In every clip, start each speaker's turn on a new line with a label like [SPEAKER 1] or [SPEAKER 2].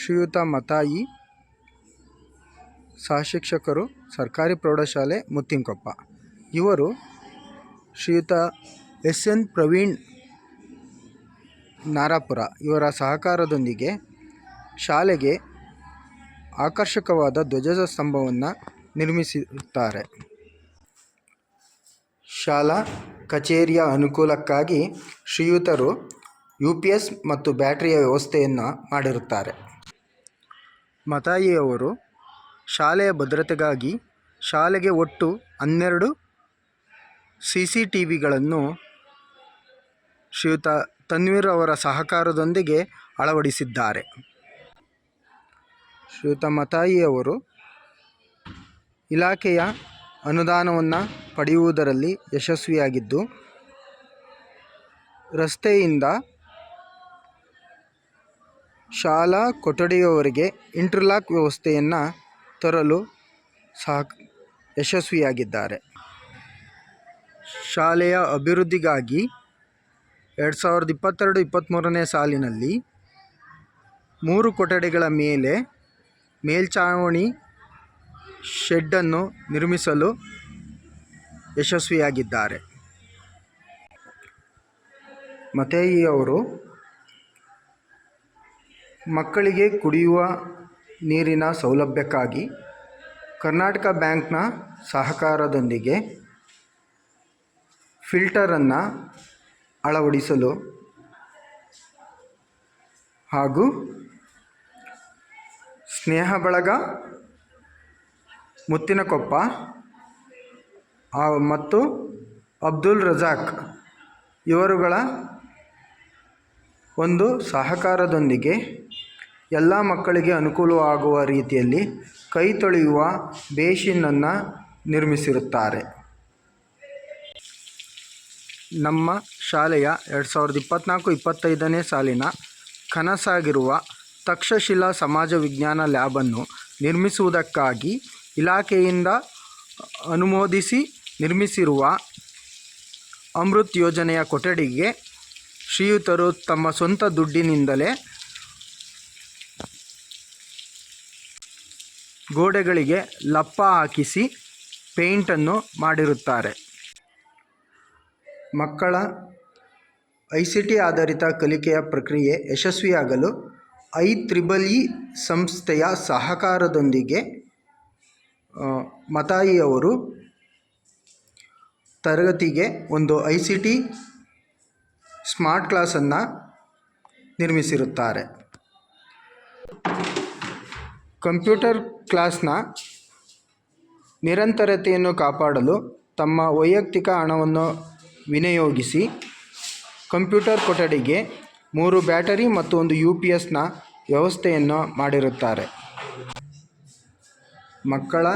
[SPEAKER 1] ಶ್ರೀಯುತ ಮತಾಯಿ ಸಹಶಿಕ್ಷಕರು, ಸರ್ಕಾರಿ ಪ್ರೌಢಶಾಲೆ ಮುತ್ತಿಂಕೊಪ್ಪ ಇವರು ಶ್ರೀಯುತ ಎಸ್. ಎನ್. ಪ್ರವೀಣ್ ನಾರಾಪುರ ಇವರ ಸಹಕಾರದೊಂದಿಗೆ ಶಾಲೆಗೆ ಆಕರ್ಷಕವಾದ ಧ್ವಜದ ಸ್ತಂಭವನ್ನು ನಿರ್ಮಿಸುತ್ತಾರೆ ಶಾಲಾ ಕಚೇರಿಯ ಅನುಕೂಲಕ್ಕಾಗಿ ಶ್ರೀಯುತರು ಯು ಪಿ ಎಸ್ ಮತ್ತು ಬ್ಯಾಟರಿಯ ವ್ಯವಸ್ಥೆಯನ್ನು ಮಾಡಿರುತ್ತಾರೆ. ಮತಾಯಿಯವರು ಶಾಲೆಯ ಭದ್ರತೆಗಾಗಿ ಶಾಲೆಗೆ ಒಟ್ಟು ಹನ್ನೆರಡು ಸಿ ಸಿ ಟಿ ವಿಗಳನ್ನು ಶ್ರೀಯುತ ತನ್ವೀರ್ ಅವರ ಸಹಕಾರದೊಂದಿಗೆ ಅಳವಡಿಸಿದ್ದಾರೆ. ಶ್ರೀಯುತ ಮತಾಯಿಯವರು ಇಲಾಖೆಯ ಅನುದಾನವನ್ನು ಪಡೆಯುವುದರಲ್ಲಿ ಯಶಸ್ವಿಯಾಗಿದ್ದು, ರಸ್ತೆಯಿಂದ ಶಾಲಾ ಕೊಠಡಿಯವರೆಗೆ ಇಂಟರ್ಲಾಕ್ ವ್ಯವಸ್ಥೆಯನ್ನು ತರಲು ಸಹ ಯಶಸ್ವಿಯಾಗಿದ್ದಾರೆ. ಶಾಲೆಯ ಅಭಿವೃದ್ಧಿಗಾಗಿ ಎರಡು ಸಾವಿರದ ಇಪ್ಪತ್ತೆರಡು ಇಪ್ಪತ್ತ್ಮೂರನೇ ಸಾಲಿನಲ್ಲಿ ಮೂರು ಕೊಠಡಿಗಳ ಮೇಲೆ ಮೇಲ್ಛಾವಣಿ ಶೆಡ್ಡನ್ನು ನಿರ್ಮಿಸಲು ಯಶಸ್ವಿಯಾಗಿದ್ದಾರೆ. ಮತೇಯಿಯವರು ಮಕ್ಕಳಿಗೆ ಕುಡಿಯುವ ನೀರಿನ ಸೌಲಭ್ಯಕ್ಕಾಗಿ ಕರ್ನಾಟಕ ಬ್ಯಾಂಕ್ನ ಸಹಕಾರದೊಂದಿಗೆ ಫಿಲ್ಟರನ್ನು ಅಳವಡಿಸಲು ಹಾಗೂ ಸ್ನೇಹ ಬಳಗ, ಮುತ್ತಿನಕೊಪ್ಪ ಮತ್ತು ಅಬ್ದುಲ್ ರಜಾಕ್ ಇವರುಗಳ ಒಂದು ಸಹಕಾರದೊಂದಿಗೆ ಎಲ್ಲ ಮಕ್ಕಳಿಗೆ ಅನುಕೂಲವಾಗುವ ರೀತಿಯಲ್ಲಿ ಕೈ ತೊಳೆಯುವ ಬೇಸಿನನ್ನು ನಿರ್ಮಿಸಿರುತ್ತಾರೆ. ನಮ್ಮ ಶಾಲೆಯ ಎರಡು ಸಾವಿರದ ಇಪ್ಪತ್ತ್ನಾಲ್ಕು ಇಪ್ಪತ್ತೈದನೇ ಸಾಲಿನ ಕನಸಾಗಿರುವ ತಕ್ಷಶಿಲಾ ಸಮಾಜ ವಿಜ್ಞಾನ ಲ್ಯಾಬನ್ನು ನಿರ್ಮಿಸುವುದಕ್ಕಾಗಿ ಇಲಾಖೆಯಿಂದ ಅನುಮೋದಿಸಿ ನಿರ್ಮಿಸಿರುವ ಅಮೃತ್ ಯೋಜನೆಯ ಕೊಠಡಿಗೆ ಶ್ರೀಯುತರು ತಮ್ಮ ಸ್ವಂತ ದುಡ್ಡಿನಿಂದಲೇ ಗೋಡೆಗಳಿಗೆ ಲಪ್ಪ ಹಾಕಿಸಿ ಪೇಂಟನ್ನು ಮಾಡಿರುತ್ತಾರೆ. ಮಕ್ಕಳ ಐ ಸಿ ಟಿ ಆಧಾರಿತ ಕಲಿಕೆಯ ಪ್ರಕ್ರಿಯೆ ಯಶಸ್ವಿಯಾಗಲು ಐ ತ್ರಿಬಲ್ ಇ ಸಂಸ್ಥೆಯ ಸಹಕಾರದೊಂದಿಗೆ ಮತಾಯಿಯವರು ತರಗತಿಗೆ ಒಂದು ಐ ಸಿ ಟಿ ಸ್ಮಾರ್ಟ್ ಕ್ಲಾಸನ್ನು ನಿರ್ಮಿಸಿರುತ್ತಾರೆ. ಕಂಪ್ಯೂಟರ್ ಕ್ಲಾಸ್ನ ನಿರಂತರತೆಯನ್ನು ಕಾಪಾಡಲು ತಮ್ಮ ವೈಯಕ್ತಿಕ ಹಣವನ್ನು ವಿನಿಯೋಗಿಸಿ ಕಂಪ್ಯೂಟರ್ ಕೊಠಡಿಗೆ ಮೂರು ಬ್ಯಾಟರಿ ಮತ್ತು ಒಂದು ಯು ಪಿ ಎಸ್ನ ವ್ಯವಸ್ಥೆಯನ್ನು ಮಾಡಿರುತ್ತಾರೆ. ಮಕ್ಕಳ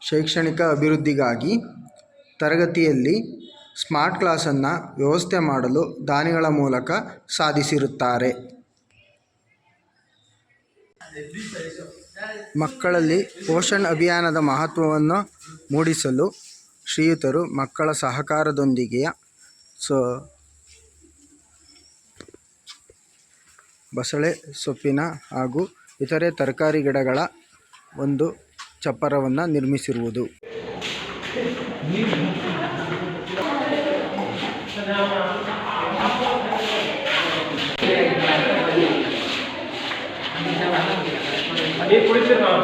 [SPEAKER 1] ಶೈಕ್ಷಣಿಕ ಅಭಿವೃದ್ಧಿಗಾಗಿ ತರಗತಿಯಲ್ಲಿ ಸ್ಮಾರ್ಟ್ ಕ್ಲಾಸನ್ನು ವ್ಯವಸ್ಥೆ ಮಾಡಲು ದಾನಿಗಳ ಮೂಲಕ ಸಾಧಿಸಿರುತ್ತಾರೆ. ಮಕ್ಕಳಲ್ಲಿ ಪೋಷಣ್ ಅಭಿಯಾನದ ಮಹತ್ವವನ್ನು ಮೂಡಿಸಲು ಶ್ರೀಯುತರು ಮಕ್ಕಳ ಸಹಕಾರದೊಂದಿಗೆ ಸೊ ಬಸಳೆ ಸೊಪ್ಪಿನ ಹಾಗೂ ಇತರೆ ತರಕಾರಿ ಗಿಡಗಳ ಒಂದು ಚಪ್ಪರವನ್ನು ನಿರ್ಮಿಸಿರುವುದು.
[SPEAKER 2] এই পরীক্ষার নাম